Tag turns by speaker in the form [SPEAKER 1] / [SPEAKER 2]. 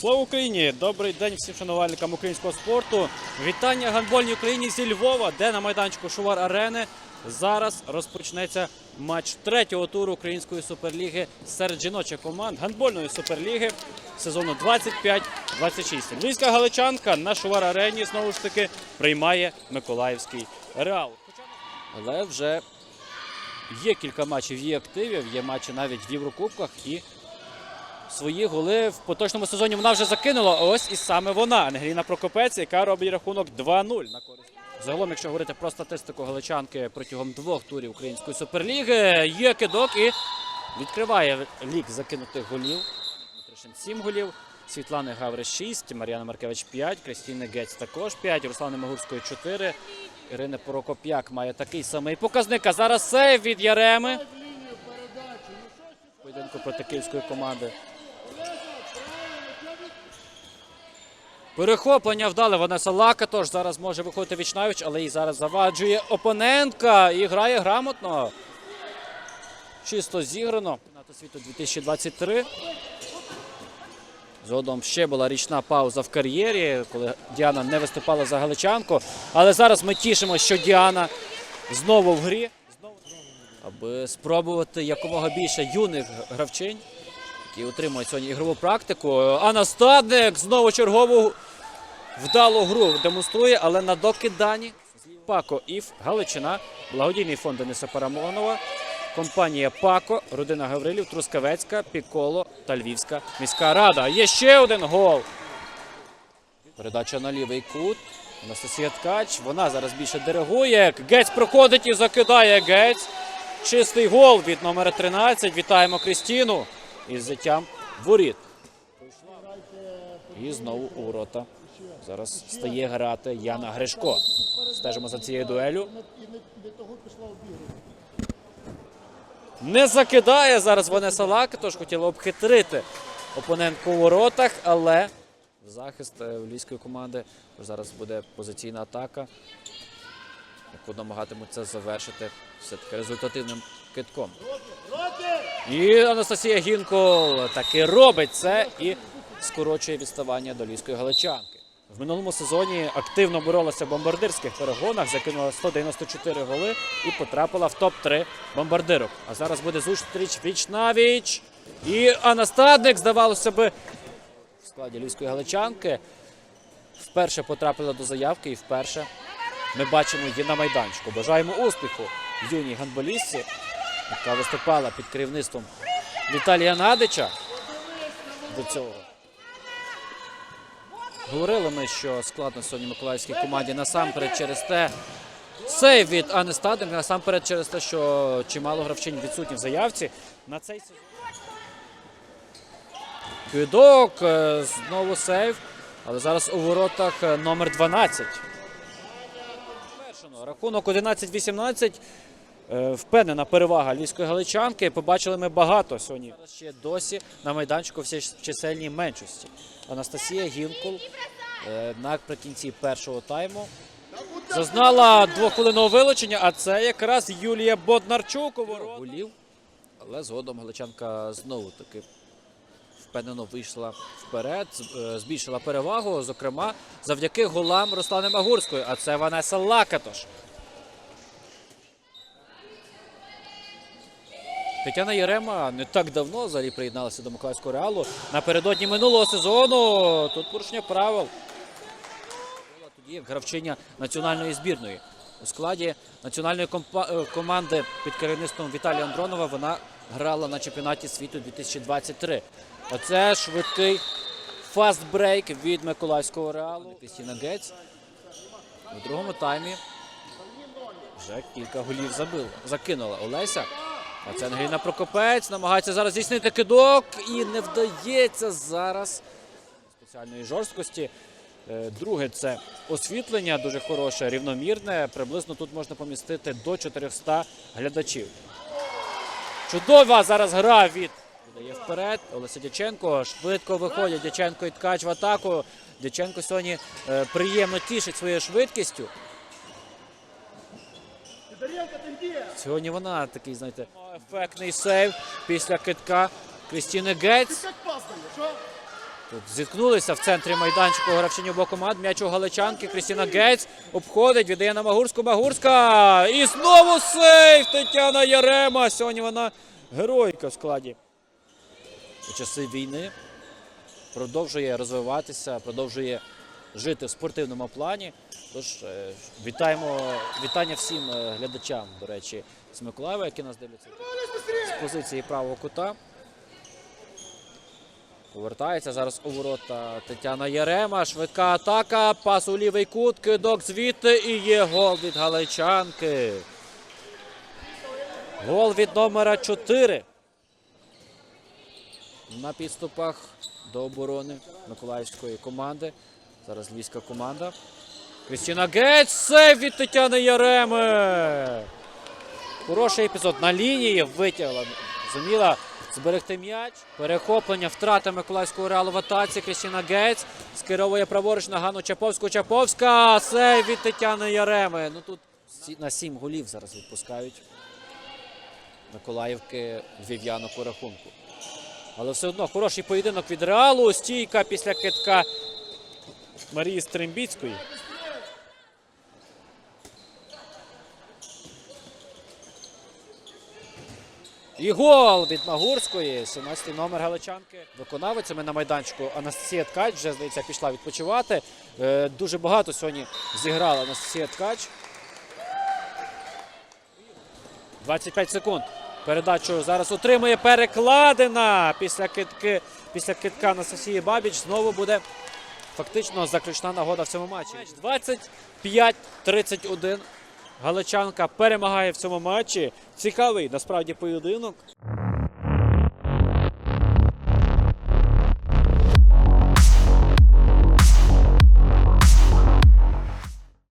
[SPEAKER 1] Слава Україні! Добрий день всім шанувальникам українського спорту. Вітання гандбольній Україні зі Львова, де на майданчику Шувар Арени зараз розпочнеться матч третього туру Української суперліги серед жіночих команд гандбольної суперліги сезону 25-26. Львівська галичанка на Шувар Арені знову ж таки приймає Миколаївський Реал. Але вже є кілька матчів, є активів, є матчі навіть в Єврокубках і свої голи в поточному сезоні вона вже закинула. Ось і саме вона, Ангеліна Прокопець, яка робить рахунок 2-0 на користь. Загалом, якщо говорити про статистику галичанки протягом двох турів української суперліги, є кидок і відкриває лік закинутих голів. Дмитришин 7 голів, Світлани Гаври 6, Мар'яна Маркевич 5, Кристіни Гець також 5, Руслани Магурської 4. Ірина Порокоп'як має такий самий показник. А зараз сейв від Яреми. Поєдинку проти київської команди. Перехоплення вдали Ванеса Лака, тож зараз може виходити Вічнавіч, але її зараз заваджує опонентка і грає грамотно. Чисто зіграно. Чемпіонату світу 2023. Згодом ще була річна пауза в кар'єрі, коли Діана не виступала за галичанку. Але зараз ми тішимося, що Діана знову в грі. Аби спробувати якомога більше юних гравчинь, які отримують сьогодні ігрову практику. Анна Стадник знову чергову вдалу гру демонструє, але на докиданні Пако Іф, Галичина, благодійний фонд Дениса Парамонова, компанія Пако, родина Гаврилів, Трускавецька, Піколо та Львівська міська рада. Є ще один гол. Передача на лівий кут. Анастасія Ткач. Вона зараз більше диригує. Гець проходить і закидає Гець. Чистий гол від номера 13. Вітаємо Крістіну із зиттям воріт. І знову у ворота. Зараз стає грати Яна Гришко. Стежимо за цією дуелю. Не закидає зараз Ванеса Лак, тож хотіла обхитрити опонентку у воротах, але в захист е, львівської команди зараз буде позиційна атака, яку намагатимуться завершити все-таки результативним китком. І Анастасія Гінкол таки робить це і скорочує відставання до львівської галичанки. В минулому сезоні активно боролася в бомбардирських перегонах, закинула 194 голи і потрапила в топ-3 бомбардирок. А зараз буде зустріч віч навіч. І Анастадник, здавалося би, в складі львівської галичанки. Вперше потрапила до заявки і вперше ми бачимо її на майданчику. Бажаємо успіху юній гандболістці, яка виступала під керівництвом Віталія Надича до цього. Говорили ми, що складно сьогодні миколаївській команді насамперед через те. Сейв від Анни Стадник, насамперед через те, що чимало гравчин відсутні в заявці. На цей сезон. Кидок, е, знову сейв. Але зараз у воротах е, номер 12. Рахунок 11-18. Е, Впевнена перевага львівської галичанки. Побачили ми багато сьогодні. Ще досі на майданчику всі в чисельній меншості. Анастасія Гінкул е, наприкінці першого тайму зазнала двохвилинного вилучення, а це якраз Юлія Боднарчук у голів. Але згодом галичанка знову таки впевнено вийшла вперед, е, збільшила перевагу, зокрема завдяки голам Руслани Магурської, а це Ванеса Лакатош. Тетяна Єрема не так давно взагалі приєдналася до Миколаївського реалу. Напередодні минулого сезону тут порушення правил. Була тоді як гравчиня національної збірної. У складі національної е, команди під керівництвом Віталія Андронова вона грала на чемпіонаті світу 2023. Оце швидкий фастбрейк від Миколаївського реалу. Крістіна Гець у другому таймі вже кілька голів забила. Закинула Олеся. А це Ангеліна Прокопець намагається зараз здійснити кидок і не вдається зараз спеціальної жорсткості. Е, Друге це освітлення дуже хороше, рівномірне. Приблизно тут можна помістити до 400 глядачів. Чудова зараз гра від Віддає вперед. Олеся Дяченко швидко виходять. Дяченко і ткач в атаку. Дяченко сьогодні е, приємно тішить своєю швидкістю. Сьогодні вона такий, знаєте, ефектний сейв після китка Крістіни
[SPEAKER 2] а?
[SPEAKER 1] Тут зіткнулися в центрі майданчику гравчині обох команд. М'яч у Галичанки. Крістіна Гець обходить, віддає на Магурську. Магурська. І знову сейв Тетяна Ярема. Сьогодні вона геройка в складі. У часи війни продовжує розвиватися, продовжує жити в спортивному плані. Тож е, вітаємо вітання всім е, глядачам, до речі, з Миколаєва, які нас дивляться з позиції правого кута. Повертається зараз у ворота Тетяна Ярема. Швидка атака. Пас у лівий кут. Кидок звідти і є гол від Галичанки. Гол від номера 4. На підступах до оборони миколаївської команди. Зараз львівська команда. Крістіна Гець. Сейв від Тетяни Яреми. Хороший епізод на лінії витягла. Зуміла зберегти м'яч. Перехоплення, втрата Миколаївського реалу в атаці. Крістіна Гець скеровує праворуч на Ганну Чаповську. Чаповська. Сейв від Тетяни Яреми. Ну тут на сім голів зараз відпускають Миколаївки львів'яну по рахунку. Але все одно хороший поєдинок від реалу. Стійка після китка Марії Стрембіцької. І гол від Магурської, 17-й номер Галичанки. Виконавицями на майданчику Анастасія Ткач вже, здається, пішла відпочивати. Е, дуже багато сьогодні зіграла Анастасія Ткач. 25 секунд. Передачу зараз отримує перекладина після китки, після китка Анастасії Бабіч. Знову буде фактично заключна нагода в цьому матчі. 25-31. Галичанка перемагає в цьому матчі. Цікавий насправді поєдинок.